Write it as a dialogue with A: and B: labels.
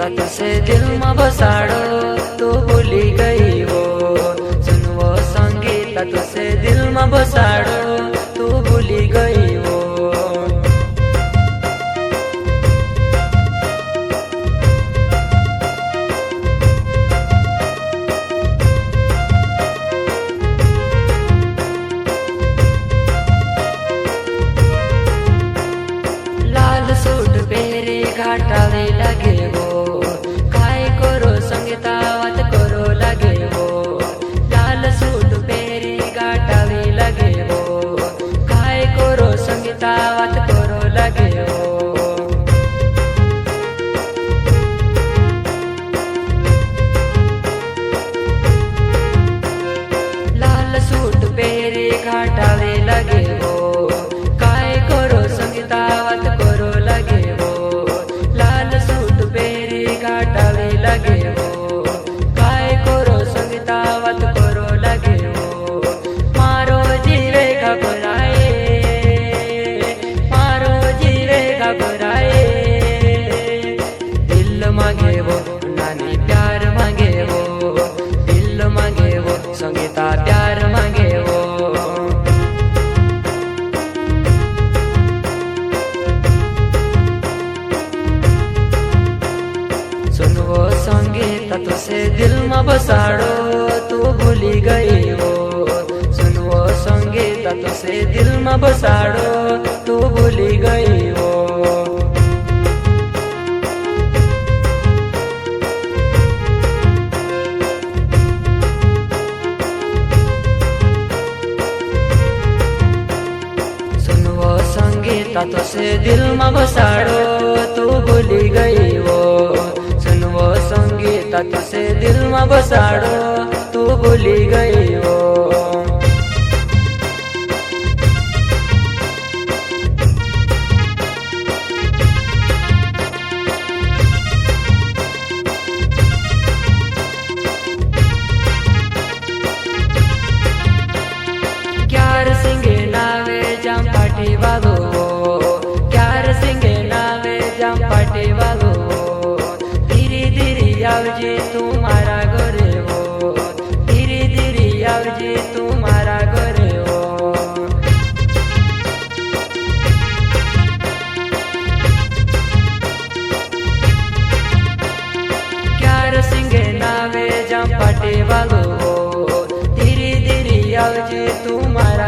A: तक से दिल में बसाड़ो तो भूली गई वो। सुनवो संगीत तुसे दिल में बसाड़ो तो भूली गई घाटावे लागेल আগে માંગે તતુસે દિલમાં બસાડો તું ભૂલી ગઈ હો સુનવો સંગે તતુસે દિલમાં બસાડો તું ભૂલી ગઈ હો સંગીતા તો સે દિલમાં બસાડો साड़ो तू भूली गई। આવજે તું મારા ઘરે હો ધીરે ધીરે આવજે તું મારા ઘરે હો ક્યાર સિંગે નાવે જા પાટે વાલો ધીરે ધીરે આવજે તું મારા